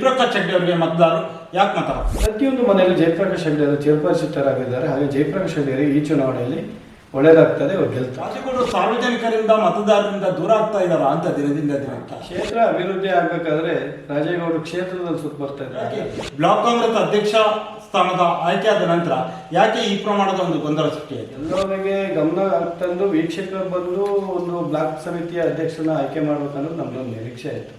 ಜಯಪ್ರಕಾಶ್ ಹೆಗ್ಡೆ ಅವರಿಗೆ ಮತದಾರರು ಯಾಕೆ ಮತ? ಪ್ರತಿಯೊಂದು ಮನೆಯಲ್ಲಿ ಜಯಪ್ರಕಾಶ್ ಹೆಗ್ಡೆ ಅವರು ಚೇರ್ಪರ್ಸನ್ ಹಾಗೆ ಜಯಪ್ರಕಾಶ್ ಹೆಗ್ಡೆ ಈ ಚುನಾವಣೆಯಲ್ಲಿ ಒಳ್ಳೆಯದಾಗ್ತದೆ ಅವ್ರು ಗೆಲ್ತಾರೆ. ರಾಜ್ಯಗಳು ಸಾರ್ವಜನಿಕರಿಂದ ಮತದಾರರಿಂದ ದೂರ ಆಗ್ತಾ ಇದ್ದಾರೆ ಅಂತ ದಿನದಿಂದ ದಿನಕ್ಕೆ ಕ್ಷೇತ್ರ ಅಭಿವೃದ್ಧಿ ಆಗಬೇಕಾದ್ರೆ ರಾಜೇಗೌಡರು ಕ್ಷೇತ್ರದಲ್ಲಿ ಸುತ್ತ ಬರ್ತಾ ಇದ್ದಾರೆ. ಬ್ಲಾಕ್ ಕಾಂಗ್ರೆಸ್ ಅಧ್ಯಕ್ಷ ಸ್ಥಾನದ ಆಯ್ಕೆಯಾದ ನಂತರ ಯಾಕೆ ಈ ಪ್ರಮಾಣದ ಒಂದು ಗೊಂದಲ ಸೃಷ್ಟಿಯಾಯಿತು? ಎಲ್ಲರಿಗೆ ಗಮನ ತಂದು ವೀಕ್ಷಕರು ಬಂದು ಒಂದು ಬ್ಲಾಕ್ ಸಮಿತಿಯ ಅಧ್ಯಕ್ಷನ ಆಯ್ಕೆ ಮಾಡಬೇಕನ್ನೋದು ನಮ್ದೊಂದು ನಿರೀಕ್ಷೆ ಆಯಿತು.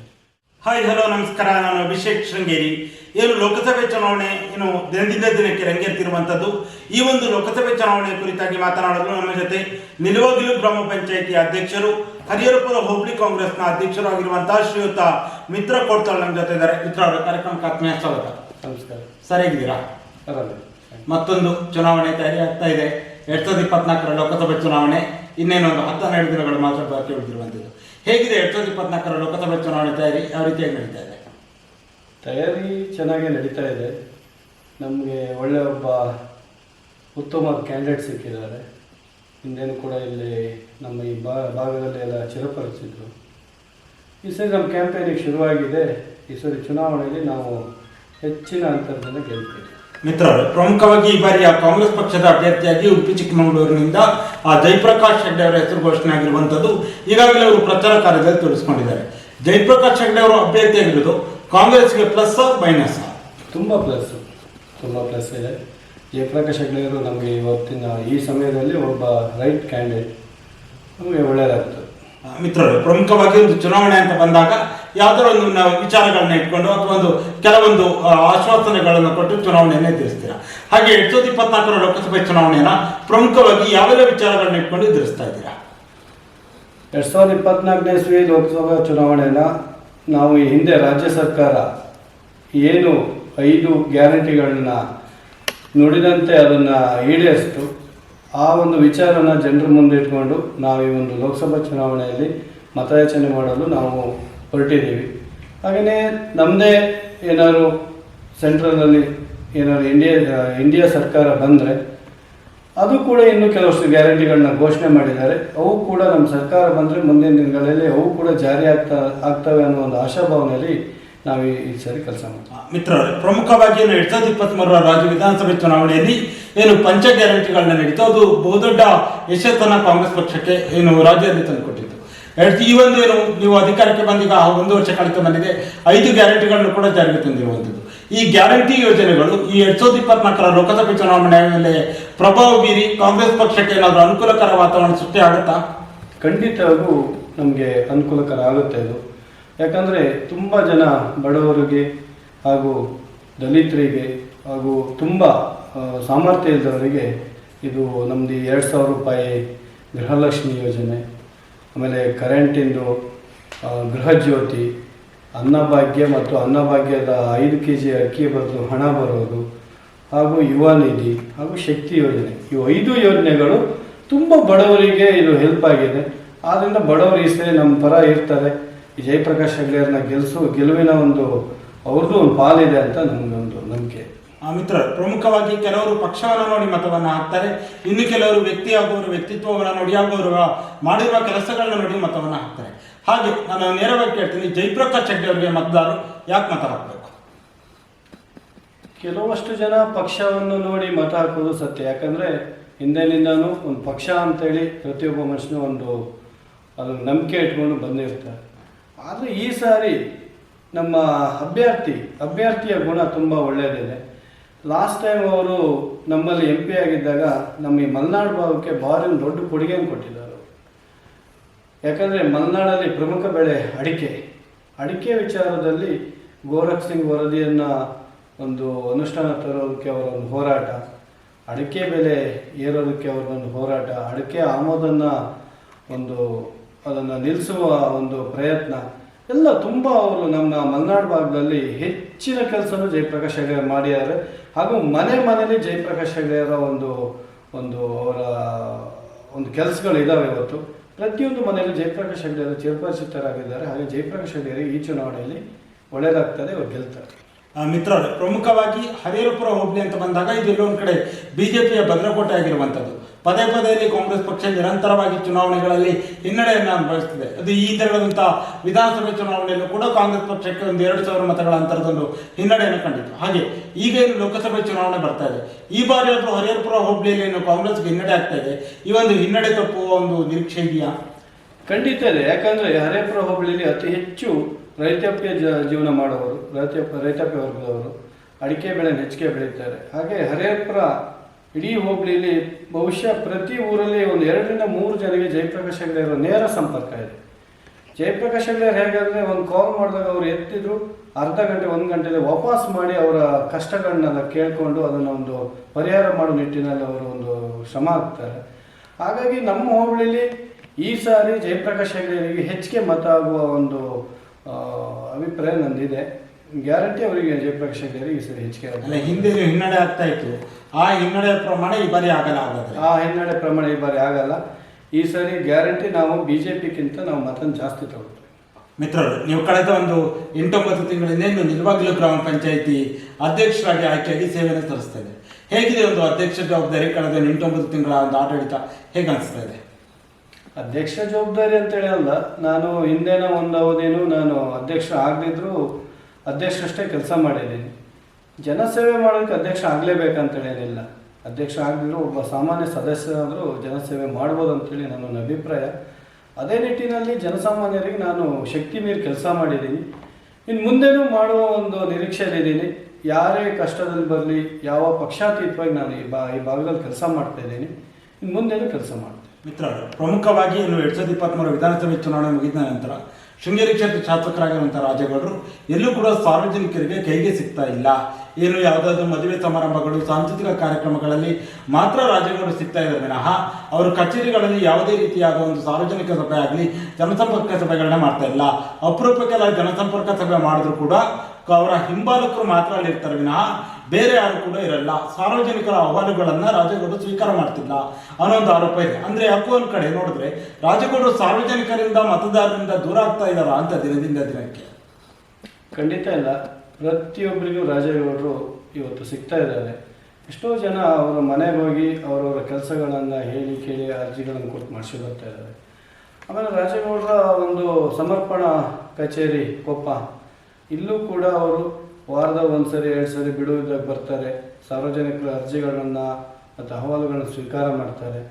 ಹಾಯ್ ಹಲೋ ನಮಸ್ಕಾರ. ನಾನು ಅಭಿಷೇಕ್ ಶೃಂಗೇರಿ. ಏನು ಲೋಕಸಭೆ ಚುನಾವಣೆ ಏನು ದಿನದಿಂದ ದಿನಕ್ಕೆ ರಂಗೇರ್ತಿರುವಂಥದ್ದು ಈ ಒಂದು ಲೋಕಸಭೆ ಚುನಾವಣೆ ಕುರಿತಾಗಿ ಮಾತನಾಡಲು ನಮ್ಮ ಜೊತೆ ನಿಲುವಗಿಲು ಗ್ರಾಮ ಪಂಚಾಯಿತಿ ಅಧ್ಯಕ್ಷರು ಹರಿಹರಪುರ ಹೋಬಳಿ ಕಾಂಗ್ರೆಸ್ನ ಅಧ್ಯಕ್ಷರು ಆಗಿರುವಂತಹ ಶ್ರೀಯುತ ಮಿತ್ರ ಕೊಡ್ತಾಳ್ ನಮ್ಮ ಜೊತೆ ಇದ್ದಾರೆ. ಮಿತ್ರ ಅವರ ಕಾರ್ಯಕ್ರಮಕ್ಕೆ ಆತ್ಮೀಯ ಸ್ವಾಗತ. ನಮಸ್ಕಾರ. ಸರಿಯಾಗಿದ್ದೀರಾ ಮತ್ತೊಂದು ಚುನಾವಣೆ ತಯಾರಿ ಆಗ್ತಾ ಇದೆ. ಎರಡ್ ಸಾವಿರದ ಇಪ್ಪತ್ನಾಲ್ಕರ ಲೋಕಸಭೆ ಚುನಾವಣೆ ಇನ್ನೇನು ಒಂದು ಹತ್ತು ಹನ್ನೆರಡು ದಿನಗಳು ಮಾತ್ರ ಬಾಕಿ ಉಳಿದಿರುವಂಥದ್ದು. ಹೇಗಿದೆ ಎರಡ್ ಸಾವಿರದ ಇಪ್ಪತ್ನಾಲ್ಕರ ಲೋಕಸಭೆ ಚುನಾವಣೆ ತಯಾರಿ? ಯಾವ ರೀತಿಯಾಗಿ ನಡೀತಾ ಇದೆ? ತಯಾರಿ ಚೆನ್ನಾಗೇ ನಡೀತಾ ಇದೆ. ನಮಗೆ ಒಳ್ಳೆ ಒಬ್ಬ ಉತ್ತಮ ಕ್ಯಾಂಡಿಡೇಟ್ ಸಿಕ್ಕಿದ್ದಾರೆ. ಹಿಂದೇನು ಕೂಡ ಇಲ್ಲಿ ನಮ್ಮ ಈ ಭಾಗದಲ್ಲಿ ಎಲ್ಲ ಚಿರಪರಿಚಿದ್ರು ಈ ಸರಿ ನಮ್ಮ ಕ್ಯಾಂಪೇನಿಗೆ ಶುರುವಾಗಿದೆ. ಈ ಸರಿ ಚುನಾವಣೆಯಲ್ಲಿ ನಾವು ಹೆಚ್ಚಿನ ಅಂತರದಿಂದ ಗೆಲ್ತೀವಿ. ಮಿತ್ರರು ಪ್ರಮುಖವಾಗಿ ಈ ಬಾರಿಯ ಕಾಂಗ್ರೆಸ್ ಪಕ್ಷದ ಅಭ್ಯರ್ಥಿಯಾಗಿ ಉಡುಪಿ ಚಿಕ್ಕಮಗಳೂರಿನಿಂದ ಆ ಜಯಪ್ರಕಾಶ್ ಹೆಗ್ಡೆ ಅವರ ಹೆಸರು ಘೋಷಣೆ ಆಗಿರುವಂಥದ್ದು ಈಗಾಗಲೇ ಅವರು ಪ್ರಚಾರ ಕಾರ್ಯದಲ್ಲಿ ತೊಡಗಿಸಿಕೊಂಡಿದ್ದಾರೆ. ಜಯಪ್ರಕಾಶ್ ಹೆಗ್ಡೆ ಅವರು ಅಭ್ಯರ್ಥಿಯಾಗಿರೋದು ಕಾಂಗ್ರೆಸ್ಗೆ ಪ್ಲಸ್ ಮೈನಸ್ ತುಂಬ ಪ್ಲಸ್ ತುಂಬ ಪ್ಲಸ್ ಇದೆ. ಜಯಪ್ರಕಾಶ್ ಹೆಗ್ಡೆಯವರು ನಮಗೆ ಇವತ್ತಿನ ಈ ಸಮಯದಲ್ಲಿ ಒಬ್ಬ ರೈಟ್ ಕ್ಯಾಂಡಿಡೇಟ್. ನಮಗೆ ಒಳ್ಳೆಯದಾಗ್ತದೆ. ಮಿತ್ರರು ಪ್ರಮುಖವಾಗಿ ಒಂದು ಚುನಾವಣೆ ಅಂತ ಬಂದಾಗ ಯಾವ್ದಾರ ಒಂದು ನಾವು ವಿಚಾರಗಳನ್ನ ಇಟ್ಕೊಂಡು ಅಥವಾ ಒಂದು ಕೆಲವೊಂದು ಆಶ್ವಾಸನೆಗಳನ್ನು ಕೊಟ್ಟು ಚುನಾವಣೆಯನ್ನು ಎದುರಿಸ್ತೀರಾ? ಹಾಗೆ ಎರಡ್ ಸಾವಿರದ ಇಪ್ಪತ್ನಾಲ್ಕರ ಲೋಕಸಭೆ ಚುನಾವಣೆಯನ್ನ ಪ್ರಮುಖವಾಗಿ ಯಾವೆಲ್ಲ ವಿಚಾರಗಳನ್ನ ಇಟ್ಕೊಂಡು ಎದುರಿಸ್ತಾ ಇದ್ದೀರಾ? ಎರಡ್ ಸಾವಿರದ ಇಪ್ಪತ್ನಾಲ್ಕನೇ ಇಸ್ವಿ ಲೋಕಸಭಾ ಚುನಾವಣೆಯನ್ನ ನಾವು ಈ ಹಿಂದೆ ರಾಜ್ಯ ಸರ್ಕಾರ ಏನು ಐದು ಗ್ಯಾರಂಟಿಗಳನ್ನ ನುಡಿದಂತೆ ಅದನ್ನು ಈಡೇರಿಸ್ತು. ಆ ಒಂದು ವಿಚಾರನ ಜನರ ಮುಂದೆ ಇಟ್ಕೊಂಡು ನಾವು ಈ ಒಂದು ಲೋಕಸಭಾ ಚುನಾವಣೆಯಲ್ಲಿ ಮತಯಾಚನೆ ಮಾಡಲು ನಾವು ಹೊರಟಿದ್ದೀವಿ. ಹಾಗೆಯೇ ನಮ್ಮದೇ ಏನಾದ್ರು ಸೆಂಟ್ರಲ್ನಲ್ಲಿ ಏನಾದ್ರು ಇಂಡಿಯಾ ಇಂಡಿಯಾ ಸರ್ಕಾರ ಬಂದರೆ ಅದು ಕೂಡ ಇನ್ನೂ ಕೆಲವಷ್ಟು ಗ್ಯಾರಂಟಿಗಳನ್ನ ಘೋಷಣೆ ಮಾಡಿದ್ದಾರೆ. ಅವು ಕೂಡ ನಮ್ಮ ಸರ್ಕಾರ ಬಂದರೆ ಮುಂದಿನ ದಿನಗಳಲ್ಲಿ ಅವು ಕೂಡ ಜಾರಿ ಆಗ್ತಾ, ಆಗ್ತವೆ ಅನ್ನೋ ಒಂದು ಆಶಾಭಾವನೆಯಲ್ಲಿ ನಾವು ಈ ಸರಿ ಕೆಲಸ ಮಾಡ್ತೀವಿ. ಮಿತ್ರರೇ, ಪ್ರಮುಖವಾಗಿ ಏನು ಎರಡ್ ಸಾವಿರದ ಇಪ್ಪತ್ತ್ಮೂರರ ರಾಜ್ಯ ವಿಧಾನಸಭೆ ಚುನಾವಣೆಯಲ್ಲಿ ಏನು ಪಂಚ ಗ್ಯಾರಂಟಿಗಳನ್ನ ನೀಡಿತು ಅದು ಬಹುದೊಡ್ಡ ಯಶಸ್ಸನ್ನು ಕಾಂಗ್ರೆಸ್ ಪಕ್ಷಕ್ಕೆ ಏನು ರಾಜ್ಯದಲ್ಲಿ ತಂದುಕೊಟ್ಟಿತ್ತು. ಈ ಒಂದು ಏನು, ನೀವು ಅಧಿಕಾರಕ್ಕೆ ಬಂದೀಗ ಒಂದು ವರ್ಷ ಕಳೆದು ಬಂದಿದೆ. ಐದು ಗ್ಯಾರಂಟಿಗಳನ್ನು ಕೂಡ ಜಾರಿಗೆ ತಂದಿರುವಂಥದ್ದು. ಈ ಗ್ಯಾರಂಟಿ ಯೋಜನೆಗಳು ಈ ಎರಡ್ ಸಾವಿರದ ಇಪ್ಪತ್ನಾಲ್ಕರ ಲೋಕಸಭೆ ಚುನಾವಣೆ ಮೇಲೆ ಪ್ರಭಾವ ಬೀರಿ ಕಾಂಗ್ರೆಸ್ ಪಕ್ಷಕ್ಕೆ ಏನಾದರೂ ಅನುಕೂಲಕರ ವಾತಾವರಣ ಸೃಷ್ಟಿ ಆಗುತ್ತಾ? ಖಂಡಿತವಾಗೂ ನಮಗೆ ಅನುಕೂಲಕರ ಆಗುತ್ತೆ ಇದು ಯಾಕಂದರೆ ತುಂಬ ಜನ ಬಡವರಿಗೆ ಹಾಗೂ ದಲಿತರಿಗೆ ಹಾಗೂ ತುಂಬ ಸಾಮರ್ಥ್ಯ ಇದ್ದವರಿಗೆ ಇದು ನಮ್ಮದು ಎರಡು ಸಾವಿರ ರೂಪಾಯಿ ಗೃಹಲಕ್ಷ್ಮಿ ಯೋಜನೆ ಆಮೇಲೆ ಕರೆಂಟಿಂದು ಗೃಹಜ್ಯೋತಿ ಗೃಹ ಜ್ಯೋತಿ ಅನ್ನಭಾಗ್ಯ ಮತ್ತು ಅನ್ನಭಾಗ್ಯದ ಐದು ಕೆ ಜಿ ಅಕ್ಕಿ ಬದಲು ಹಣ ಬರೋದು, ಹಾಗೂ ಯುವ ನಿಧಿ, ಹಾಗೂ ಶಕ್ತಿ ಯೋಜನೆ. ಈ ಐದು ಯೋಜನೆಗಳು ತುಂಬ ಬಡವರಿಗೆ ಇದು ಹೆಲ್ಪ್ ಆಗಿದೆ. ಆದ್ದರಿಂದ ಬಡವರು ಈ ಸರಿ ನಮ್ಮ ಪರ ಇರ್ತಾರೆ. ಈ ಜಯಪ್ರಕಾಶ್ ಹೆಗ್ಡೆಯವ್ರನ್ನ ಗೆಲ್ಸು, ಗೆಲುವಿನ ಒಂದು, ಅವ್ರದ್ದು ಒಂದು ಪಾಲಿದೆ ಅಂತ ನಮಗೊಂದು ನಂಬಿಕೆ. ಆ ಮಿತ್ರ ಪ್ರಮುಖವಾಗಿ ಕೆಲವರು ಪಕ್ಷವನ್ನು ನೋಡಿ ಮತವನ್ನು ಹಾಕ್ತಾರೆ. ಇನ್ನು ಕೆಲವರು ವ್ಯಕ್ತಿ ಆಗುವವರು ವ್ಯಕ್ತಿತ್ವವನ್ನು ನೋಡಿ ಮಾಡಿರುವ ಕೆಲಸಗಳನ್ನ ನೋಡಿ ಮತವನ್ನು ಹಾಕ್ತಾರೆ. ಹಾಗೆ ನಾನು ನೇರವಾಗಿ ಕೇಳ್ತೀನಿ ಜಯಪ್ರಕಾಶ್ ಹೆಗ್ಡೆ ಅವರಿಗೆ ಮತದಾರರು ಯಾಕೆ ಮತ ಹಾಕಬೇಕು? ಕೆಲವಷ್ಟು ಜನ ಪಕ್ಷವನ್ನು ನೋಡಿ ಮತ ಹಾಕೋದು ಸತ್ಯ. ಯಾಕಂದರೆ ಹಿಂದೆನಿಂದನೂ ಒಂದು ಪಕ್ಷ ಅಂತೇಳಿ ಪ್ರತಿಯೊಬ್ಬ ಮನುಷ್ಯನು ಒಂದು ಅದನ್ನು ನಂಬಿಕೆ ಇಟ್ಕೊಂಡು ಬಂದಿರ್ತಾರೆ ಆದರೆ ಈ ಸಾರಿ ನಮ್ಮ ಅಭ್ಯರ್ಥಿ, ಅಭ್ಯರ್ಥಿಯ ಗುಣ ತುಂಬ ಒಳ್ಳೆಯದಿದೆ ಲಾಸ್ಟ್ ಟೈಮ್ ಅವರು ನಮ್ಮಲ್ಲಿ ಎಂ ಪಿ ಆಗಿದ್ದಾಗ ನಮ್ಮ ಈ ಮಲೆನಾಡು ಭಾಗಕ್ಕೆ ಭಾರಿ ದೊಡ್ಡ ಕೊಡುಗೆಯನ್ನು ಕೊಟ್ಟಿದ್ದಾರೆ. ಯಾಕಂದರೆ ಮಲೆನಾಡಲ್ಲಿ ಪ್ರಮುಖ ಬೆಳೆ ಅಡಿಕೆ. ಅಡಿಕೆ ವಿಚಾರದಲ್ಲಿ ಗೋರಖ್ ಸಿಂಗ್ ವರದಿಯನ್ನು ಒಂದು ಅನುಷ್ಠಾನ ತರೋದಕ್ಕೆ ಅವರೊಂದು ಹೋರಾಟ. ಅಡಿಕೆ ಬೆಲೆ ಏರೋದಕ್ಕೆ ಒಂದು ಹೋರಾಟ. ಅಡಿಕೆ ಆಮೋದನ್ನು ಒಂದು ಅದನ್ನು ನಿಲ್ಲಿಸುವ ಒಂದು ಪ್ರಯತ್ನ. ಎಲ್ಲ ತುಂಬ ಅವರು ನಮ್ಮ ಮಲೆನಾಡು ಭಾಗದಲ್ಲಿ ಹೆಚ್ಚಿನ ಕೆಲಸನೂ ಜಯಪ್ರಕಾಶ್ ಹೆಗಡೆ ಮಾಡಿದ್ದಾರೆ. ಹಾಗೂ ಮನೆ ಮನೆಯಲ್ಲಿ ಜಯಪ್ರಕಾಶ್ ಹೆಗಡೆಯವರ ಒಂದು ಒಂದು ಅವರ ಒಂದು ಕೆಲಸಗಳು ಇದ್ದಾವೆ ಇವತ್ತು. ಪ್ರತಿಯೊಂದು ಮನೆಯಲ್ಲಿ ಜಯಪ್ರಕಾಶ್ ಹೆಗಡೆ ಅವರು ಚಿರಪರಿಚಿತರಾಗಿದ್ದಾರೆ ಹಾಗೆ ಜಯಪ್ರಕಾಶ್ ಹೆಗಡೆ ಈ ಚುನಾವಣೆಯಲ್ಲಿ ಒಳ್ಳೆಯದಾಗ್ತದೆ ಅವರು ಗೆಲ್ತಾರೆ. ಆ, ಮಿತ್ರರು, ಪ್ರಮುಖವಾಗಿ ಹರಿಹರಪುರ ಹೋಬಳಿ ಅಂತ ಬಂದಾಗ ಇದು ಎಲ್ಲೊಂದು ಕಡೆ ಬಿಜೆಪಿಯ ಭದ್ರಕೋಟೆ ಆಗಿರುವಂಥದ್ದು ಪದೇ ಪದೇಲಿ ಕಾಂಗ್ರೆಸ್ ಪಕ್ಷ ನಿರಂತರವಾಗಿ ಚುನಾವಣೆಗಳಲ್ಲಿ ಹಿನ್ನಡೆಯನ್ನು ಅನುಭವಿಸುತ್ತಿದೆ ಅದು ಈ ತೆರಳುವಂತಹ ವಿಧಾನಸಭೆ ಚುನಾವಣೆಯಲ್ಲೂ ಕೂಡ ಕಾಂಗ್ರೆಸ್ ಪಕ್ಷಕ್ಕೆ ಒಂದು ಎರಡು ಸಾವಿರ ಮತಗಳ ಅಂತರದೊಂದು ಹಿನ್ನಡೆಯನ್ನು ಕಂಡಿತು ಹಾಗೆ ಈಗ ಏನು ಲೋಕಸಭೆ ಚುನಾವಣೆ ಬರ್ತಾ ಇದೆ. ಈ ಬಾರಿ ಆದರೂ ಹರಿಹರಪುರ, ಹೋಬಳಿಯಲ್ಲಿ ಏನು ಕಾಂಗ್ರೆಸ್ಗೆ ಹಿನ್ನಡೆ ಆಗ್ತಾ ಇದೆ? ಈ ಒಂದು ಹಿನ್ನಡೆ ತಪ್ಪುವ ಒಂದು ನಿರೀಕ್ಷೆ ಇದೆಯಾ? ಖಂಡಿತ ಇದೆ. ಯಾಕಂದ್ರೆ ಹರಿಹರಪುರ, ಹೋಬಳಿಯಲ್ಲಿ ಅತಿ ಹೆಚ್ಚು ರೈತಾಪಿ ಜೀವನ ಮಾಡುವವರು ರೈತ ರೈತಾಪಿ ವರ್ಗದವರು ಅಡಿಕೆ ಬೆಳೆ ಹೆಚ್ಚಿಗೆ ಬೆಳೀತಾರೆ ಹಾಗೆ ಹರೇಪುರ ಇಡೀ ಹೋಬ್ಳಿಯಲ್ಲಿ ಬಹುಶಃ ಪ್ರತಿ ಊರಲ್ಲಿ ಒಂದು ಎರಡರಿಂದ ಮೂರು ಜನರಿಗೆ ಜಯಪ್ರಕಾಶ್ ಹೆಗ್ಡೆ ಇರೋ ನೇರ ಸಂಪರ್ಕ ಇದೆ. ಜಯಪ್ರಕಾಶ್ ಹೆಗ್ಡೆ ಹೇಗಾದರೆ ಒಂದು ಕಾಲ್ ಮಾಡಿದಾಗ ಅವ್ರು ಎತ್ತಿದ್ರು, ಅರ್ಧ ಗಂಟೆ, ಒಂದು ಗಂಟೆಲಿ ವಾಪಸ್ ಮಾಡಿ ಅವರ ಕಷ್ಟಗಳನ್ನೆಲ್ಲ ಕೇಳಿಕೊಂಡು ಅದನ್ನು ಒಂದು ಪರಿಹಾರ ಮಾಡೋ ನಿಟ್ಟಿನಲ್ಲಿ ಅವರು ಒಂದು ಶ್ರಮ ಆಗ್ತಾರೆ ಹಾಗಾಗಿ ನಮ್ಮ ಹೋಬಳಿಲಿ ಈ ಸಾರಿ ಜಯಪ್ರಕಾಶ್ ಹೆಗ್ಡೆಯವರಿಗೆ ಹೆಚ್ಚಿಗೆ ಮತ ಆಗುವ ಒಂದು ಅಭಿಪ್ರಾಯ ನಂದಿದೆ. ಗ್ಯಾರಂಟಿ ಅವರಿಗೆ ಜಯಪ್ರಕಾಶ್ ಹೆಗ್ಡೆಯವರಿಗೆ ಈ ಸಾರಿ ಹೆಚ್ಚಿಗೆ. ಹಿಂದೆ ಹಿನ್ನಡೆ ಆಗ್ತಾ ಇತ್ತು. ಆ ಹಿನ್ನಡೆ ಪ್ರಮಾಣ ಈ ಬಾರಿ ಆಗಲ್ಲ ಹಾಗಾದ್ರೆ. ಆ ಹಿನ್ನಡೆ ಪ್ರಮಾಣ ಈ ಬಾರಿ ಆಗಲ್ಲ. ಈ ಸಾರಿ ಗ್ಯಾರಂಟಿ ನಾವು ಬಿ ಜೆ ಪಿಗಿಂತ ನಾವು ಮತನ ಜಾಸ್ತಿ ತಗೊಳ್ತೀವಿ. ಮಿತ್ರರು ನೀವು ಕಳೆದ ಒಂದು ಎಂಟೊಂಬತ್ತು ತಿಂಗಳಿಂದ ಇನ್ನು ಗ್ರಾಮ ಪಂಚಾಯಿತಿ ಅಧ್ಯಕ್ಷರಾಗಿ ಆಯ್ಕೆಯಾಗಿ ಸೇವೆಯನ್ನು ಸಲ್ಲಿಸ್ತಾ ಇದೆ ಹೇಗಿದೆ ಒಂದು ಅಧ್ಯಕ್ಷ ಜವಾಬ್ದಾರಿ ಕಳೆದ ಎಂಟೊಂಬತ್ತು ತಿಂಗಳ ಒಂದು ಆಡಳಿತ? ಹೇಗೆ ಅನಿಸ್ತಾ ಇದೆ? ಅಧ್ಯಕ್ಷ ಜವಾಬ್ದಾರಿ ಅಂತೇಳಿ ಅಲ್ಲ ನಾನು ಹಿಂದೆನ ಒಂದು ಅವಧಿನೂ ನಾನು ಅಧ್ಯಕ್ಷ ಆಗದಿದ್ದರೂ ಅಧ್ಯಕ್ಷರಷ್ಟೇ ಕೆಲಸ ಮಾಡಿದ್ದೀನಿ. ಜನಸೇವೆ ಮಾಡೋದಕ್ಕೆ ಅಧ್ಯಕ್ಷ ಆಗಲೇಬೇಕಂತೇಳಿ ಏನಿಲ್ಲ ಅಧ್ಯಕ್ಷ ಆಗದಿದ್ರು ಒಬ್ಬ ಸಾಮಾನ್ಯ ಸದಸ್ಯರಾದರೂ ಜನಸೇವೆ ಮಾಡ್ಬೋದು ಅಂತೇಳಿ ನನ್ನ ಅಭಿಪ್ರಾಯ. ಅದೇ ನಿಟ್ಟಿನಲ್ಲಿ ಜನಸಾಮಾನ್ಯರಿಗೆ ನಾನು ಶಕ್ತಿ ಮೀರಿ ಕೆಲಸ ಮಾಡಿದ್ದೀನಿ. ಇನ್ನು ಮುಂದೆನೂ ಮಾಡುವ ಒಂದು ನಿರೀಕ್ಷೆಯಲ್ಲಿದ್ದೀನಿ ಯಾರೇ ಕಷ್ಟದಲ್ಲಿ ಬರಲಿ, ಯಾವ ಪಕ್ಷಾತೀತವಾಗಿ ನಾನು ಈ ಬಾ, ಈ ಭಾಗದಲ್ಲಿ ಕೆಲಸ ಮಾಡ್ತಾ ಇದ್ದೀನಿ. ಇನ್ನು ಮುಂದೆನೂ ಕೆಲಸ ಮಾಡ್ತೀನಿ. ಮಿತ್ರ, ಪ್ರಮುಖವಾಗಿ ಇನ್ನು ಎರಡು ಸಾವಿರದ ಇಪ್ಪತ್ತ್ಮೂರು ವಿಧಾನಸಭೆ ಚುನಾವಣೆ ಮುಗಿದ ನಂತರ ಶೃಂಗೇರಿ ಕ್ಷೇತ್ರ ಶಾಸಕರಾಗಿರುವಂತಹ ರಾಜೇಗೌಡರು, ಎಲ್ಲೂ ಕೂಡ ಸಾರ್ವಜನಿಕರಿಗೆ ಕೈಗೆ ಸಿಗ್ತಾ ಇಲ್ಲ. ಏನು ಯಾವುದಾದ್ರು ಮದುವೆ ಸಮಾರಂಭಗಳು, ಸಾಂಸ್ಕೃತಿಕ ಕಾರ್ಯಕ್ರಮಗಳಲ್ಲಿ ಮಾತ್ರ ರಾಜೇಗೌಡರು ಸಿಗ್ತಾ ಇದ್ದಾರೆ. ವಿನಃ ಅವರು ಕಚೇರಿಗಳಲ್ಲಿ ಯಾವುದೇ ರೀತಿಯಾದ ಒಂದು ಸಾರ್ವಜನಿಕ ಸಭೆ ಆಗಲಿ, ಜನಸಂಪರ್ಕ ಸಭೆಗಳನ್ನ ಮಾಡ್ತಾ ಇಲ್ಲ. ಅಪರೂಪಕ್ಕೆಲ್ಲ ಜನಸಂಪರ್ಕ ಸಭೆ ಮಾಡಿದ್ರು ಕೂಡ ಅವರ ಹಿಂಬಾಲಕರು ಮಾತ್ರ ಅಲ್ಲಿರ್ತಾರೆ. ವಿನಃ ಬೇರೆ ಯಾರು ಕೂಡ ಇರಲ್ಲ. ಸಾರ್ವಜನಿಕರ ಅಹವಾಲುಗಳನ್ನ ರಾಜೇಗೌಡರು ಸ್ವೀಕಾರ ಮಾಡ್ತಿಲ್ಲ ಅನ್ನೋ ಒಂದು ಆರೋಪ ಇದೆ. ಅಂದ್ರೆ ಯಾಕೋ ಒಂದ್ ಕಡೆ ನೋಡಿದ್ರೆ ರಾಜೇಗೌಡರು ಸಾರ್ವಜನಿಕರಿಂದ, ಮತದಾರರಿಂದ ದೂರ ಆಗ್ತಾ ಇದ್ದಾರ ಅಂತ ದಿನದಿಂದ ದಿನಕ್ಕೆ? ಖಂಡಿತ ಇಲ್ಲ. ಪ್ರತಿಯೊಬ್ಬರಿಗೂ ರಾಜೇಗೌಡರು ಇವತ್ತು ಸಿಗ್ತಾ ಇದ್ದಾರೆ. ಎಷ್ಟೋ ಜನ ಅವರ ಮನೆಗೆ ಹೋಗಿ ಅವರವರ ಕೆಲಸಗಳನ್ನು ಹೇಳಿ ಕೇಳಿ ಅರ್ಜಿಗಳನ್ನು ಕೊಟ್ಟು ಮಾಡಿಸಿ ಬರ್ತಾ ಇದ್ದಾರೆ. ಆಮೇಲೆ ರಾಜೇಗೌಡರ ಒಂದು ಸಮರ್ಪಣಾ ಕಚೇರಿ ಕೊಪ್ಪ ಇಲ್ಲೂ ಕೂಡ ಅವರು ವಾರದ ಒಂದು ಸರಿ ಎರಡು ಸರಿ ಬಿಡುವುದಕ್ಕೆ ಬರ್ತಾರೆ. ಸಾರ್ವಜನಿಕರ ಅರ್ಜಿಗಳನ್ನು ಮತ್ತು ಅಹವಾಲುಗಳನ್ನು ಸ್ವೀಕಾರ ಮಾಡ್ತಾರೆ.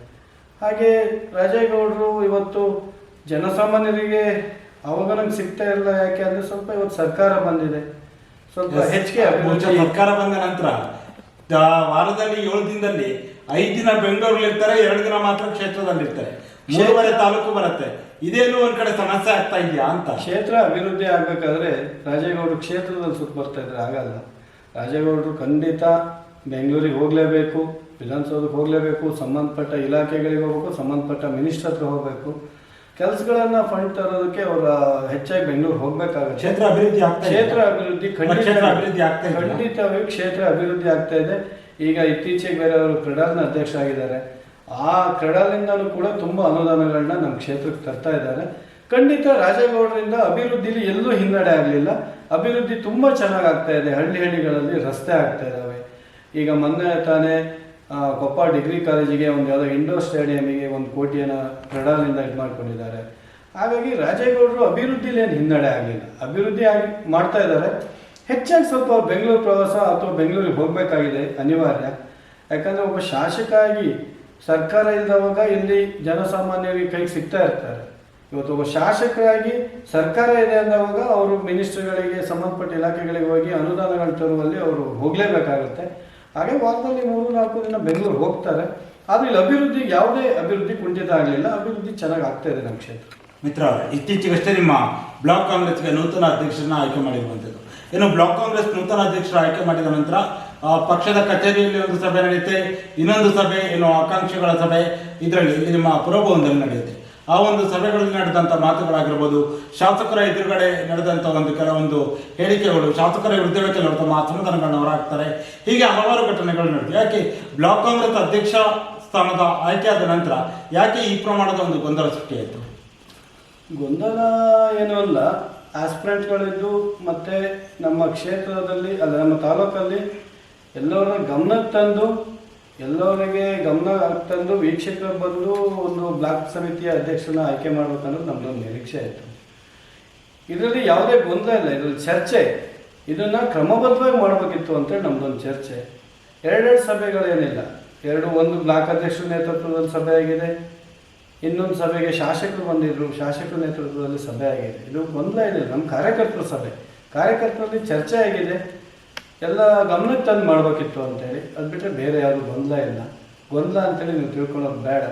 ಹಾಗೆ ರಾಜೇಗೌಡರು ಇವತ್ತು ಜನಸಾಮಾನ್ಯರಿಗೆ ಅವಾಗ ನಮ್ಗೆ ಸಿಗ್ತಾ ಇಲ್ಲ ಯಾಕೆ ಅಂದ್ರೆ ಸ್ವಲ್ಪ ಇವತ್ತು ಸರ್ಕಾರ ಬಂದಿದೆ. ಸ್ವಲ್ಪ ಹೆಚ್ಚಿಗೆ ಸರ್ಕಾರ ಬಂದ ನಂತರ ವಾರದಲ್ಲಿ ಏಳು ದಿನದಲ್ಲಿ ಐದು ದಿನ ಬೆಂಗಳೂರಲ್ಲಿ ಇರ್ತಾರೆ ಎರಡು ದಿನ ಮಾತ್ರ ಕ್ಷೇತ್ರದಲ್ಲಿ ಇರ್ತಾರೆ ಮೂರುವರೆ ತಾಲೂಕು ಬರುತ್ತೆ. ಇದೇನು ಒಂದ್ ಕಡೆ ಸಮಸ್ಯೆ ಆಗ್ತಾ ಇದೆಯಾ ಅಂತ. ಕ್ಷೇತ್ರ ಅಭಿವೃದ್ಧಿ ಆಗ್ಬೇಕಾದ್ರೆ ರಾಜೇಗೌಡರು ಕ್ಷೇತ್ರದಲ್ಲಿ ಸುತ್ತ ಬರ್ತಾ ಇದ್ರೆ ಆಗಲ್ಲ. ರಾಜೇಗೌಡರು ಖಂಡಿತ ಬೆಂಗಳೂರಿಗೆ ಹೋಗ್ಲೇಬೇಕು, ವಿಧಾನಸೌಧಕ್ಕೆ ಹೋಗ್ಲೇಬೇಕು, ಸಂಬಂಧಪಟ್ಟ ಇಲಾಖೆಗಳಿಗೆ ಹೋಗ್ಬೇಕು, ಸಂಬಂಧಪಟ್ಟ ಮಿನಿಸ್ಟರ್ ಹತ್ರ ಹೋಗ್ಬೇಕು. ಕೆಲಸಗಳನ್ನ ಫಂಡ್ ತರೋದಕ್ಕೆ ಅವರ ಹೆಚ್ಚಾಗಿ ಬೆಂಗಳೂರು ಹೋಗ್ಬೇಕಾಗುತ್ತೆ. ಕ್ಷೇತ್ರ ಅಭಿವೃದ್ಧಿ ಆಗ್ತಾ ಇದೆ. ಕ್ಷೇತ್ರ ಅಭಿವೃದ್ಧಿ ಖಂಡಿತ ಕ್ಷೇತ್ರ ಅಭಿವೃದ್ಧಿ ಆಗ್ತಾ ಇದೆ. ಖಂಡಿತವಾಗಿ ಕ್ಷೇತ್ರ ಅಭಿವೃದ್ಧಿ ಆಗ್ತಾ ಇದೆ. ಈಗ ಇತ್ತೀಚೆಗೆ ಬೇರೆ ಅವರು ಕ್ರೀಡಾಲ್ನ ಅಧ್ಯಕ್ಷ ಆಗಿದ್ದಾರೆ ಆ ಕ್ರೀಡಾಲಿಂದನೂ ಕೂಡ ತುಂಬಾ ಅನುದಾನಗಳನ್ನ ನಮ್ಮ ಕ್ಷೇತ್ರಕ್ಕೆ ತರ್ತಾ ಇದ್ದಾರೆ. ಖಂಡಿತ ರಾಜೇಗೌಡರಿಂದ ಅಭಿವೃದ್ಧಿಲಿ ಎಲ್ಲೂ ಹಿನ್ನಡೆ ಆಗಲಿಲ್ಲ. ಅಭಿವೃದ್ಧಿ ತುಂಬಾ ಚೆನ್ನಾಗಿ ಆಗ್ತಾ ಇದೆ. ಹಳ್ಳಿ ಹಳ್ಳಿಗಳಲ್ಲಿ ರಸ್ತೆ ಆಗ್ತಾ ಇದ್ದಾವೆ ಈಗ ಮೊನ್ನೆ ತಾನೇ ಕೊಪ್ಪ ಡಿಗ್ರಿ ಕಾಲೇಜಿಗೆ ಒಂದು ಯಾವುದೋ ಇಂಡೋರ್ ಸ್ಟೇಡಿಯಮಿಗೆ ಒಂದು ಕೋಟಿಯನ್ನು ಕ್ರೀಡಾಲಿಂದ ಇದು ಮಾಡ್ಕೊಂಡಿದ್ದಾರೆ. ಹಾಗಾಗಿ ರಾಜೇಗೌಡರು ಅಭಿವೃದ್ಧಿಲಿ ಏನು ಹಿನ್ನಡೆ ಆಗಲಿಲ್ಲ. ಅಭಿವೃದ್ಧಿ ಆಗಿ ಮಾಡ್ತಾ ಇದ್ದಾರೆ. ಹೆಚ್ಚಾಗಿ ಸ್ವಲ್ಪ ಬೆಂಗಳೂರು ಪ್ರವಾಸ ಅಥವಾ ಬೆಂಗಳೂರಿಗೆ ಹೋಗಬೇಕಾಗಿದೆ ಅನಿವಾರ್ಯ. ಯಾಕಂದರೆ ಒಬ್ಬ ಶಾಸಕ ಆಗಿ ಸರ್ಕಾರ ಇಲ್ಲದವಾಗ ಇಲ್ಲಿ ಜನಸಾಮಾನ್ಯರಿಗೆ ಕೈಗೆ ಸಿಗ್ತಾ ಇರ್ತಾರೆ. ಇವತ್ತು ಒಬ್ಬ ಶಾಸಕರಾಗಿ ಸರ್ಕಾರ ಇದೆ ಅಂದಾಗ ಅವರು ಮಿನಿಸ್ಟ್ರಿಗಳಿಗೆ ಸಂಬಂಧಪಟ್ಟ ಇಲಾಖೆಗಳಿಗೆ ಹೋಗಿ ಅನುದಾನಗಳು ತರುವಲ್ಲಿ ಅವರು ಹೋಗಲೇಬೇಕಾಗುತ್ತೆ. ಹಾಗೆ ವಾರದಲ್ಲಿ ಮೂರು ನಾಲ್ಕು ದಿನ ಬೆಂಗಳೂರು ಹೋಗ್ತಾರೆ. ಆದರೆ ಇಲ್ಲಿ ಅಭಿವೃದ್ಧಿ ಯಾವುದೇ ಅಭಿವೃದ್ಧಿ ಕುಂಠಿತ ಆಗಲಿಲ್ಲ. ಅಭಿವೃದ್ಧಿ ಚೆನ್ನಾಗಿ ಆಗ್ತಾ ಇದೆ ನಮ್ಮ ಕ್ಷೇತ್ರ. ಮಿತ್ರ, ಇತ್ತೀಚೆಗಷ್ಟೇ ನಿಮ್ಮ ಬ್ಲಾಕ್ ಕಾಂಗ್ರೆಸ್ಗೆ ನೂತನ ಅಧ್ಯಕ್ಷರನ್ನ ಆಯ್ಕೆ ಮಾಡಿರುವಂಥದ್ದು. ಏನು ಬ್ಲಾಕ್ ಕಾಂಗ್ರೆಸ್ ನೂತನ ಅಧ್ಯಕ್ಷರ ಆಯ್ಕೆ ಮಾಡಿದ ನಂತರ ಪಕ್ಷದ ಕಚೇರಿಯಲ್ಲಿ ಒಂದು ಸಭೆ ನಡೆಯುತ್ತೆ. ಇನ್ನೊಂದು ಸಭೆ ಏನು ಆಕಾಂಕ್ಷಿಗಳ ಸಭೆ. ಇದರಲ್ಲಿ ನಿಮ್ಮ ಪುರಭವನದಲ್ಲಿ ನಡೆಯುತ್ತೆ. ಆ ಒಂದು ಸಭೆಗಳಲ್ಲಿ ನಡೆದಂಥ ಮಾತುಗಳಾಗಿರ್ಬೋದು, ಶಾಸಕರ ಎದುರುಗಡೆ ನಡೆದಂಥ ಒಂದು ಕೆಲವೊಂದು ಹೇಳಿಕೆಗಳು, ಶಾಸಕರ ವಿರುದ್ಧವೇ ಕೆಲವರು ತಮ್ಮ ಅಸಮಾಧಾನಗಳನ್ನು ಹೊರಹಾಕ್ತಾರೆ ಹೀಗೆ ಹಲವಾರು ಘಟನೆಗಳು ನಡೆದಿವೆ. ಯಾಕೆ, ಬ್ಲಾಕ್ ಕಾಂಗ್ರೆಸ್ ಅಧ್ಯಕ್ಷ ಸ್ಥಾನದ ಆಯ್ಕೆಯಾದ ನಂತರ ಯಾಕೆ ಈ ಪ್ರಮಾಣದ ಒಂದು ಗೊಂದಲ ಸೃಷ್ಟಿಯಾಯಿತು? ಗೊಂದಲ ಏನೂ ಅಲ್ಲ. ಆಸ್ಪಿರೆಂಟ್ಗಳಿದ್ದು ಮತ್ತೆ ನಮ್ಮ ಕ್ಷೇತ್ರದಲ್ಲಿ, ಅಲ್ಲ, ನಮ್ಮ ತಾಲೂಕಲ್ಲಿ ಎಲ್ಲರ ಗಮನಕ್ಕೆ ತಂದು ಎಲ್ಲರಿಗೆ ಗಮನ ತಂದು ವೀಕ್ಷಕರು ಬಂದು ಒಂದು ಬ್ಲಾಕ್ ಸಮಿತಿಯ ಅಧ್ಯಕ್ಷನ ಆಯ್ಕೆ ಮಾಡಬೇಕನ್ನೋದು ನಮ್ದೊಂದು ನಿರೀಕ್ಷೆ ಆಯಿತು ಇದರಲ್ಲಿ ಯಾವುದೇ ಗೊಂದಲ ಇಲ್ಲ, ಇದರಲ್ಲಿ ಚರ್ಚೆ. ಇದನ್ನ ಕ್ರಮಬದ್ಧವಾಗಿ ಮಾಡಬೇಕಿತ್ತು ಅಂತೇಳಿ ನಮ್ದೊಂದು ಚರ್ಚೆ. ಎರಡೆರಡು ಸಭೆಗಳೇನಿಲ್ಲ. ಎರಡು, ಒಂದು ಬ್ಲಾಕ್ ಅಧ್ಯಕ್ಷರ ನೇತೃತ್ವದಲ್ಲಿ ಸಭೆ ಆಗಿದೆ. ಇನ್ನೊಂದು ಸಭೆಗೆ ಶಾಸಕರು ಬಂದಿದ್ರು. ಶಾಸಕರ ನೇತೃತ್ವದಲ್ಲಿ ಸಭೆ ಆಗಿದೆ. ಇದು ಗೊಂದಲ ಇದೆ ನಮ್ಮ ಕಾರ್ಯಕರ್ತರ ಸಭೆ. ಕಾರ್ಯಕರ್ತರಲ್ಲಿ ಚರ್ಚೆ ಆಗಿದೆ. ಎಲ್ಲ ಗಮನಕ್ಕೆ ತಂದು ಮಾಡಬೇಕಿತ್ತು ಅಂತೇಳಿ. ಅದು ಬಿಟ್ಟರೆ ಬೇರೆ ಯಾರು ಗೊಂದಲ ಇಲ್ಲ. ಗೊಂದಲ ಅಂತೇಳಿ ನೀವು ತಿಳ್ಕೊಳ್ಳೋದು ಬೇಡ.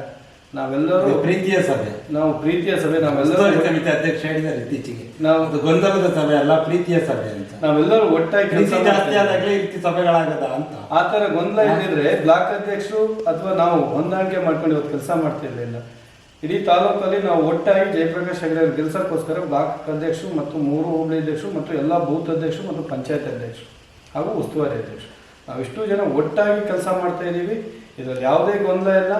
ನಾವೆಲ್ಲರೂ ಪ್ರೀತಿಯ ಸಭೆ. ನಾವು ಪ್ರೀತಿಯ ಸಭೆ ನಾವೆಲ್ಲರೂ ಸಮಿತಿ ಅಧ್ಯಕ್ಷ ಹೇಳಿದ್ದಾರೆ ಇತ್ತೀಚೆಗೆ. ನಾವು ಗೊಂದಲದ ಸಭೆ ಅಲ್ಲ ಪ್ರೀತಿಯ ಸಭೆ ಅಂತ. ನಾವೆಲ್ಲರೂ ಒಟ್ಟಾಗಿ ಕೆಲಸ ಜಾಸ್ತಿ ಆದಾಗಲೇ ರೀತಿ ಸಭೆಗಳಾಗದ ಅಂತ. ಆ ಥರ ಗೊಂದಲ ಏನಿದ್ರೆ ಬ್ಲಾಕ್ ಅಧ್ಯಕ್ಷರು ಅಥವಾ ನಾವು ಹೊಂದಾಣಿಕೆ ಮಾಡ್ಕೊಂಡು ಇವತ್ತು ಕೆಲಸ ಮಾಡ್ತಿರ್ಲಿಲ್ಲ. ಇಡೀ ತಾಲೂಕಲ್ಲಿ ನಾವು ಒಟ್ಟಾಗಿ ಜಯಪ್ರಕಾಶ್ ಹೆಗಡೆ ಅವ್ರ ಕೆಲಸಕ್ಕೋಸ್ಕರ ಬ್ಲಾಕ್ ಅಧ್ಯಕ್ಷರು ಮತ್ತು ಮೂರು ಹೋಬಳಿ ಅಧ್ಯಕ್ಷರು ಮತ್ತು ಎಲ್ಲ ಬೂತ್ ಅಧ್ಯಕ್ಷರು ಮತ್ತು ಪಂಚಾಯತ್ ಅಧ್ಯಕ್ಷರು. ಹಾಗೂ ಉಸ್ತುವಾರಿ ಅಧ್ಯಕ್ಷರು ಜನ ಒಟ್ಟಾಗಿ ಕೆಲಸ ಮಾಡ್ತಾ ಇದ್ದೀವಿ. ಇದರಲ್ಲಿ ಯಾವುದೇ ಗೊಂದಲ ಇಲ್ಲ.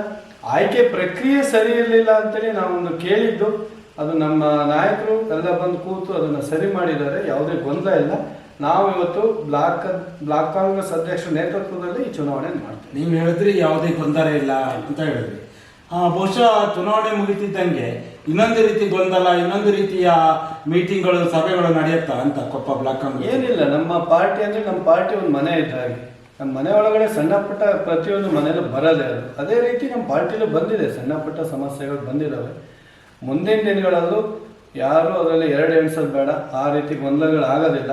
ಆಯ್ಕೆ ಪ್ರಕ್ರಿಯೆ ಸರಿ ಇರಲಿಲ್ಲ ಅಂತೇಳಿ ನಾವೊಂದು ಕೇಳಿದ್ದು, ಅದು ನಮ್ಮ ನಾಯಕರು ಎಲ್ಲ ಬಂದು ಕೂತು ಅದನ್ನು ಸರಿ ಮಾಡಿದ್ದಾರೆ. ಯಾವುದೇ ಗೊಂದಲ ಇಲ್ಲ. ನಾವು ಇವತ್ತು ಬ್ಲಾಕ್ ಬ್ಲಾಕ್ ಕಾಂಗ್ರೆಸ್ ಅಧ್ಯಕ್ಷರ ನೇತೃತ್ವದಲ್ಲಿ ಈ ಚುನಾವಣೆ ಮಾಡ್ತೀವಿ. ನೀವು ಹೇಳಿದ್ರಿ ಯಾವುದೇ ಗೊಂದಲ ಇಲ್ಲ ಅಂತ ಹೇಳಿದ್ರಿ. ಬಹುಶಃ ಚುನಾವಣೆ ಮುಗಿತಿದ್ದಂಗೆ ಇನ್ನೊಂದು ರೀತಿ ಗೊಂದಲ, ಇನ್ನೊಂದು ರೀತಿಯ ಮೀಟಿಂಗ್ಗಳು, ಸಭೆಗಳು ನಡೆಯುತ್ತಾ ಅಂತ ಕೊಪ್ಪ ಬ್ಲಾಕ್ ಏನಿಲ್ಲ, ನಮ್ಮ ಪಾರ್ಟಿ ಅಂದ್ರೆ ನಮ್ಮ ಪಾರ್ಟಿ ಒಂದು ಮನೆ ಇದ್ದ ಹಾಗೆ. ನಮ್ಮ ಮನೆ ಒಳಗಡೆ ಸಣ್ಣ ಪುಟ್ಟ ಪ್ರತಿಯೊಂದು ಮನೆಯಲ್ಲೂ ಬರೋದೇ ಅದು. ಅದೇ ರೀತಿ ನಮ್ಮ ಪಾರ್ಟಿಲೂ ಬಂದಿದೆ, ಸಣ್ಣ ಪುಟ್ಟ ಸಮಸ್ಯೆಗಳು ಬಂದಿದ್ದಾವೆ ಮುಂದಿನ ದಿನಗಳಲ್ಲೂ ಯಾರು ಅದರಲ್ಲಿ ಎರಡು ಎಣಿಸೋದು ಬೇಡ, ಆ ರೀತಿ ಗೊಂದಲಗಳು ಆಗೋದಿಲ್ಲ.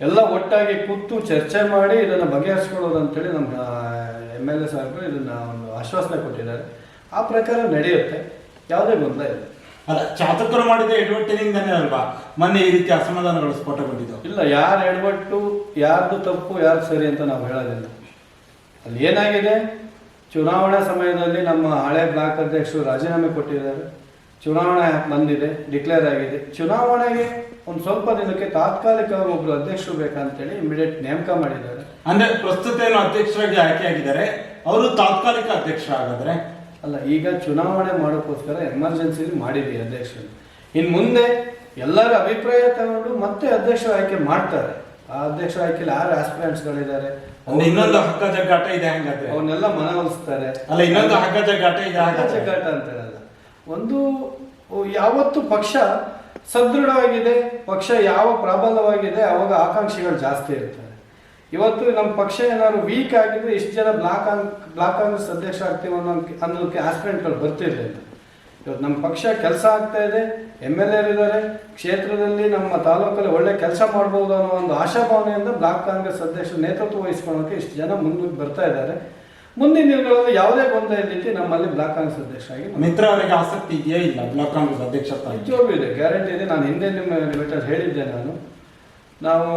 ಎಲ್ಲ ಒಟ್ಟಾಗಿ ಕೂತು ಚರ್ಚೆ ಮಾಡಿ ಇದನ್ನು ಬಗೆಹರಿಸ್ಕೊಳ್ಳೋದು ಅಂತೇಳಿ ನಮ್ಮ ಎಂ ಎಲ್ ಎ ಸಾಹೇಬರು ಇದನ್ನು ಒಂದು ಆಶ್ವಾಸನೆ ಕೊಟ್ಟಿದ್ದಾರೆ. ಆ ಪ್ರಕಾರ ನಡೆಯುತ್ತೆ. ಯಾವುದೇ ಗೊಂದಲ ಇಲ್ಲ. ಅಲ್ಲ ಚಾತಕರು ಮಾಡಿದ ಎಡವಟ್ಟಿನಿಂದನೇ ಅಲ್ವಾ? ಮೊನ್ನೆ ಈ ರೀತಿ ಅಸಮಾಧಾನಗಳು ಸ್ಫೋಟಗೊಂಡಿದ್ದು. ಇಲ್ಲ ಯಾರು ಎಡವಟ್ಟು ಯಾರ್ದು ತಪ್ಪು ಯಾರು ಸರಿ ಅಂತ ನಾವು ಹೇಳೋದಿಲ್ಲ. ಅಲ್ಲಿ ಏನಾಗಿದೆ? ಚುನಾವಣಾ ಸಮಯದಲ್ಲಿ ನಮ್ಮ ಹಳೆ ಬ್ಲಾಕ್ ಅಧ್ಯಕ್ಷರು ರಾಜೀನಾಮೆ ಕೊಟ್ಟಿದ್ದಾರೆ. ಚುನಾವಣೆ ಬಂದಿದೆ ಡಿಕ್ಲೇರ್ ಆಗಿದೆ. ಚುನಾವಣೆಗೆ ಒಂದು ಸ್ವಲ್ಪ ದಿನಕ್ಕೆ ತಾತ್ಕಾಲಿಕವಾಗಿ ಒಬ್ರು ಅಧ್ಯಕ್ಷರು ಬೇಕಂತೇಳಿ ಇಮಿಡಿಯೇಟ್ ನೇಮಕ ಮಾಡಿದ್ದಾರೆ. ಅಂದ್ರೆ ಪ್ರಸ್ತುತ ಏನು ಅಧ್ಯಕ್ಷರಾಗಿ ಆಯ್ಕೆಯಾಗಿದ್ದಾರೆ ಅವರು ತಾತ್ಕಾಲಿಕ ಅಧ್ಯಕ್ಷರಾಗಿದ್ರೆ ಅಲ್ಲ ಈಗ ಚುನಾವಣೆ ಮಾಡೋಕ್ಕೋಸ್ಕರ ಎಮರ್ಜೆನ್ಸಿಲಿ ಮಾಡಿದ್ವಿ ಅಧ್ಯಕ್ಷರು ಇನ್ನು ಮುಂದೆ ಎಲ್ಲರ ಅಭಿಪ್ರಾಯ ತಗೊಂಡು ಮತ್ತೆ ಅಧ್ಯಕ್ಷರ ಆಯ್ಕೆ ಮಾಡ್ತಾರೆ. ಆ ಅಧ್ಯಕ್ಷರ ಆಯ್ಕೆಲಿ ಯಾರು ಆಸ್ಪಿರೆಂಟ್ಸ್ಗಳಿದ್ದಾರೆ ಇನ್ನೊಂದು ಹಕ್ಕ ಜಗ್ಗಾಟ ಇದೆ ಹಂಗಾದ್ರೆ. ಅವನ್ನೆಲ್ಲ ಮನವೊಲಿಸ್ತಾರೆ. ಅಲ್ಲ ಇನ್ನೊಂದು ಹಕ್ಕ ಜಗ್ಗಾಟ ಇದೆ ಹಕ್ಕ ಜಗ್ಗಾಟ ಅಂತ ಹೇಳಲ್ಲ ಒಂದು ಯಾವತ್ತು ಪಕ್ಷ ಸದೃಢವಾಗಿದೆ ಪಕ್ಷ ಯಾವ ಪ್ರಾಬಲ್ಯವಾಗಿದೆ ಅವಾಗ ಆಕಾಂಕ್ಷಿಗಳು ಜಾಸ್ತಿ ಇರ್ತಾರೆ ಇವತ್ತು ನಮ್ಮ ಪಕ್ಷ ಏನಾದ್ರು ವೀಕ್ ಆಗಿದ್ರೆ ಇಷ್ಟು ಜನ ಬ್ಲಾಕ್ ಬ್ಲಾಕ್ ಕಾಂಗ್ರೆಸ್ ಅಧ್ಯಕ್ಷ ಆಗ್ತೀವಿ ಅನ್ನೋ ಅನ್ನೋದಕ್ಕೆ ಆಸ್ಪಿರೆಂಟ್ಗಳು ಬರ್ತಿರ್ಲಿಲ್ಲ ಇವತ್ತು ನಮ್ಮ ಪಕ್ಷ ಕೆಲಸ ಆಗ್ತಾ ಇದೆ ಎಂ ಎಲ್ ಎರಿದ್ದಾರೆ ಕ್ಷೇತ್ರದಲ್ಲಿ ನಮ್ಮ ತಾಲೂಕಲ್ಲಿ ಒಳ್ಳೆ ಕೆಲಸ ಮಾಡ್ಬೋದು ಅನ್ನೋ ಒಂದು ಆಶಾಭಾವನೆಯಿಂದ ಬ್ಲಾಕ್ ಕಾಂಗ್ರೆಸ್ ಅಧ್ಯಕ್ಷ ನೇತೃತ್ವ ವಹಿಸ್ಕೊಳ್ಳೋಕೆ ಇಷ್ಟು ಜನ ಮುಂದೆ ಬರ್ತಾ ಇದ್ದಾರೆ. ಮುಂದಿನ ದಿನಗಳಲ್ಲಿ ಯಾವುದೇ ಗೊಂದಲ ರೀತಿ ನಮ್ಮಲ್ಲಿ ಬ್ಲಾಕ್ ಕಾಂಗ್ರೆಸ್ ಅಧ್ಯಕ್ಷ ಆಗಿ ಮಿತ್ರ ಅವರಿಗೆ ಆಸಕ್ತಿ ಇದೆಯೇ ಇಲ್ಲ ಬ್ಲಾಕ್ ಕಾಂಗ್ರೆಸ್ ಅಧ್ಯಕ್ಷ ನಿಜವಾಗ್ಲೂ ಇದೆ ಗ್ಯಾರಂಟಿ ಇದೆ. ನಾನು ಹಿಂದೆ ನಿಮ್ಮ ಹೇಳಿದ್ದೆ ನಾನು. ನಾವು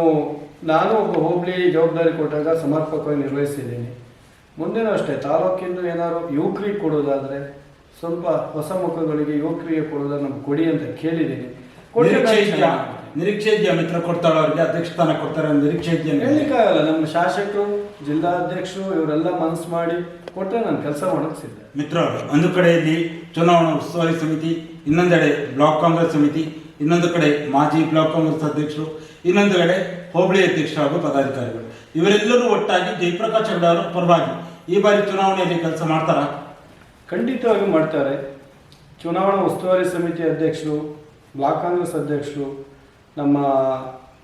ನಾನು ಒಬ್ಬ ಹೋಬ್ಳಿ ಜವಾಬ್ದಾರಿ ಕೊಟ್ಟಾಗ ಸಮರ್ಪಕವಾಗಿ ನಿರ್ವಹಿಸಿದ್ದೀನಿ. ಮುಂದೇನೂ ಅಷ್ಟೇ ತಾಲೂಕಿಂದು ಏನಾದರೂ ಯುವಕರಿಗೆ ಕೊಡೋದಾದರೆ ಸ್ವಲ್ಪ ಹೊಸ ಮುಖಗಳಿಗೆ ಯುವಕರಿಗೆ ಕೊಡೋದಾದ್ರೆ ನಮ್ಗೆ ಕೊಡಿ ಅಂತ ಕೇಳಿದ್ದೀನಿ. ನಿರೀಕ್ಷೆ ಇದೆಯಾ? ಮಿತ್ರ ಕೊಡ್ತಾಳೆ ಅವ್ರಿಗೆ ಅಧ್ಯಕ್ಷ ಸ್ಥಾನ ಕೊಡ್ತಾರೆ ನಿರೀಕ್ಷೆ ಇದೆಯಾ? ಹೇಳಲಿಕ್ಕಾಗಲ್ಲ ನಮ್ಮ ಶಾಸಕರು ಜಿಲ್ಲಾಧ್ಯಕ್ಷರು ಇವರೆಲ್ಲ ಮನಸ್ಸು ಮಾಡಿ ಕೊಟ್ಟರೆ ನಾನು ಕೆಲಸ ಮಾಡೋಕೆ ಸಿದ್ಧ. ಮಿತ್ರ ಅವರು ಒಂದು ಕಡೆಯಲ್ಲಿ ಚುನಾವಣಾ ಉಸ್ತುವಾರಿ ಸಮಿತಿ ಇನ್ನೊಂದೆಡೆ ಬ್ಲಾಕ್ ಕಾಂಗ್ರೆಸ್ ಸಮಿತಿ ಇನ್ನೊಂದು ಕಡೆ ಮಾಜಿ ಬ್ಲಾಕ್ ಕಾಂಗ್ರೆಸ್ ಅಧ್ಯಕ್ಷರು, ಇನ್ನೊಂದು ಕಡೆ ಹೋಬಳಿ ಅಧ್ಯಕ್ಷರು ಹಾಗೂ ಪದಾಧಿಕಾರಿಗಳು. ಇವರೆಲ್ಲರೂ ಒಟ್ಟಾಗಿ ಜಯಪ್ರಕಾಶ್ ಹೆಗಡೆ ಅವರ ಪರವಾಗಿ ಈ ಬಾರಿ ಚುನಾವಣೆಯಲ್ಲಿ ಕೆಲಸ ಮಾಡ್ತಾರಾ? ಖಂಡಿತವಾಗಿ ಮಾಡ್ತಾರೆ. ಚುನಾವಣಾ ಉಸ್ತುವಾರಿ ಸಮಿತಿ ಅಧ್ಯಕ್ಷರು, ಬ್ಲಾಕ್ ಕಾಂಗ್ರೆಸ್ ಅಧ್ಯಕ್ಷರು, ನಮ್ಮ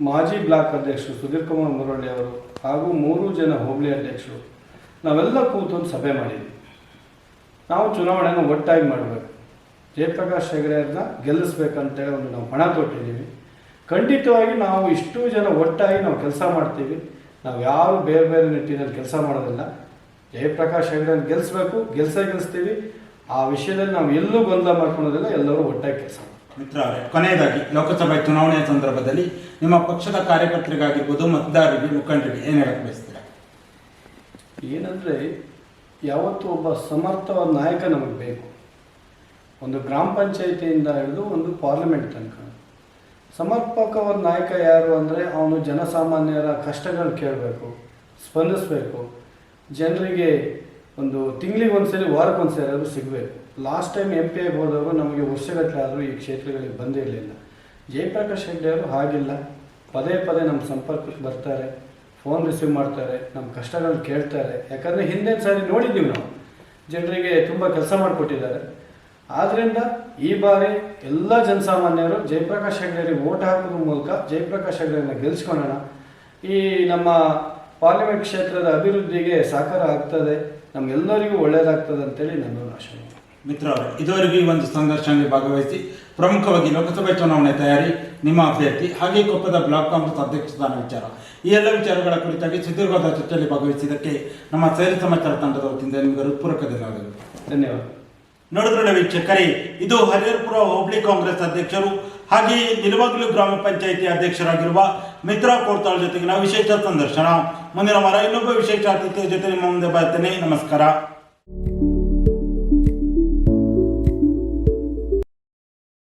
ಮಾಜಿ ಬ್ಲಾಕ್ ಅಧ್ಯಕ್ಷರು ಸುಧೀರ್ ಕುಮಾರ್ ಮುರಳ್ಳಿ ಅವರು ಹಾಗೂ ಮೂರು ಜನ ಹೋಬಳಿ ಅಧ್ಯಕ್ಷರು, ನಾವೆಲ್ಲ ಕೂತು ಒಂದು ಸಭೆ ಮಾಡಿದ್ವಿ. ನಾವು ಚುನಾವಣೆಯನ್ನು ಒಟ್ಟಾಗಿ ಮಾಡಬೇಕು. ಜಯಪ್ರಕಾಶ್ ಹೆಗಡೆಯವ್ರನ್ನ ಗೆಲ್ಲಿಸ್ಬೇಕಂತೇಳಿ ಒಂದು ನಾವು ಪಣ ತೊಟ್ಟಿದ್ದೀವಿ ಖಂಡಿತವಾಗಿ ನಾವು ಇಷ್ಟು ಜನ ಒಟ್ಟಾಗಿ ನಾವು ಕೆಲಸ ಮಾಡ್ತೀವಿ. ನಾವು ಯಾರು ಬೇರೆ ಬೇರೆ ನಿಟ್ಟಿನಲ್ಲಿ ಕೆಲಸ ಮಾಡೋದಿಲ್ಲ. ಜಯಪ್ರಕಾಶ್ ಹೆಗಡೆ ಗೆಲ್ಲಿಸ್ಬೇಕು ಗೆಲ್ಸೇ ಗೆಲ್ಲಿಸ್ತೀವಿ. ಆ ವಿಷಯದಲ್ಲಿ ನಾವು ಎಲ್ಲೂ ಗೊಂದಲ ಮಾಡ್ಕೊಳೋದಿಲ್ಲ ಎಲ್ಲರೂ ಒಟ್ಟಾಗಿ ಕೆಲಸ ಮಿತ್ರ ಅವರೇ ಕೊನೆಯದಾಗಿ ಲೋಕಸಭೆ ಚುನಾವಣೆಯ ಸಂದರ್ಭದಲ್ಲಿ ನಿಮ್ಮ ಪಕ್ಷದ ಕಾರ್ಯಕರ್ತರಿಗಾಗಿರ್ಬೋದು ಮತದಾರರಿಗೆ ಮುಖಂಡರಿಗೆ ಏನು ಹೇಳಕ್ ಬಯಸ್ತೀರಾ? ಏನಂದರೆ ಯಾವತ್ತೂ ಒಬ್ಬ ಸಮರ್ಥವಾದ ನಾಯಕ ನಮಗೆ ಬೇಕು. ಒಂದು ಗ್ರಾಮ ಪಂಚಾಯಿತಿಯಿಂದ ಹಿಡಿದು ಒಂದು ಪಾರ್ಲಿಮೆಂಟ್ ತನಕ. ಸಮರ್ಪಕವಾದ ನಾಯಕ ಯಾರು ಅಂದರೆ ಅವನು ಜನಸಾಮಾನ್ಯರ ಕಷ್ಟಗಳು ಕೇಳಬೇಕು, ಸ್ಪಂದಿಸಬೇಕು. ಜನರಿಗೆ ಒಂದು ತಿಂಗಳಿಗೆ ಒಂದ್ಸರಿ ವಾರಕ್ಕೆ ಒಂದ್ಸರಿ ಆದರೂ ಸಿಗಬೇಕು. ಲಾಸ್ಟ್ ಟೈಮ್ ಎಂ ಪಿ ಆಗಿ ಹೋದವರು ನಮಗೆ ವರ್ಷಗಟ್ಟಲೆ ಆದರೂ ಈ ಕ್ಷೇತ್ರಗಳಿಗೆ ಬಂದಿರಲಿಲ್ಲ ಜಯಪ್ರಕಾಶ್ ಹೆಗ್ಡೆ ಅವರು ಹಾಗಿಲ್ಲ. ಪದೇ ಪದೇ ನಮ್ಮ ಸಂಪರ್ಕಕ್ಕೆ ಬರ್ತಾರೆ ಫೋನ್ ರಿಸೀವ್ ಮಾಡ್ತಾರೆ, ನಮ್ಮ ಕಷ್ಟಗಳನ್ನ ಕೇಳ್ತಾರೆ. ಯಾಕಂದರೆ ಹಿಂದಿನ ಸಾರಿ ನೋಡಿದ್ದೀವಿ ನಾವು. ಜನರಿಗೆ ತುಂಬ ಕೆಲಸ ಮಾಡಿಕೊಟ್ಟಿದ್ದಾರೆ. ಆದ್ದರಿಂದ ಈ ಬಾರಿ ಎಲ್ಲ ಜನಸಾಮಾನ್ಯರು ಜಯಪ್ರಕಾಶ್ ಹೆಗ್ಡೆರಿಗೆ ಓಟ್ ಹಾಕೋದ್ರ ಮೂಲಕ ಜಯಪ್ರಕಾಶ್ ಹೆಗ್ಡೆಯನ್ನ ಗೆಲ್ಸ್ಕೊಳ್ಳೋಣ ಈ ನಮ್ಮ ಪಾರ್ಲಿಮೆಂಟ್ ಕ್ಷೇತ್ರದ ಅಭಿವೃದ್ಧಿಗೆ ಸಹಕಾರ ಆಗ್ತದೆ. ನಮ್ಗೆಲ್ಲರಿಗೂ ಒಳ್ಳೆಯದಾಗ್ತದೆ ಅಂತೇಳಿ ನನ್ನ ಆಶಯ ಮಿತ್ರ ಅವರೇ ಇದುವರೆಗೂ ಈ ಒಂದು ಸಂಘರ್ಷದಲ್ಲಿ ಭಾಗವಹಿಸಿ ಪ್ರಮುಖವಾಗಿ ಲೋಕಸಭೆ ಚುನಾವಣೆ ತಯಾರಿ ನಿಮ್ಮ ಅಭ್ಯರ್ಥಿ ಹಾಗೆ ಕೊಪ್ಪದ ಬ್ಲಾಕ್ ಕಾಂಗ್ರೆಸ್ ಅಧ್ಯಕ್ಷ ಸ್ಥಾನ ವಿಚಾರ. ಈ ಎಲ್ಲ ವಿಚಾರಗಳ ಕುರಿತಾಗಿ ಸುದೀರ್ಘವಾದ ಚರ್ಚೆಯಲ್ಲಿ ಭಾಗವಹಿಸಿದ್ದಕ್ಕೆ ನಮ್ಮ ಸೇರಿ ಸಮಾಚಾರ ತಂಡದ ವತಿಯಿಂದ ನಿಮಗೆ ಹೃತ್ಪೂರ್ವಕ ಧನ್ಯವಾದಗಳು. ಧನ್ಯವಾದ. ನೋಡಿದ್ರಲ್ಲ ವೀಕ್ಷಕರೇ, ಇದು ಹರಿಹರಪುರ ಹೋಬಳಿ ಕಾಂಗ್ರೆಸ್ ಅಧ್ಯಕ್ಷರು, ಹಾಗೆಯೇ ನಿಲುವಾಗಲು ಗ್ರಾಮ ಪಂಚಾಯಿತಿ ಅಧ್ಯಕ್ಷರಾಗಿರುವ ಮಿತ್ರ ಕೋರ್ತಾಳ್ ಜೊತೆಗಿನ ವಿಶೇಷ ಸಂದರ್ಶನ. ಮುಂದಿನ ವಾರ ಇನ್ನೊಬ್ಬ ವಿಶೇಷ ಅತಿಥಿಯ ಜೊತೆ ನಿಮ್ಮ ಮುಂದೆ ಬರ್ತೇನೆ. ನಮಸ್ಕಾರ.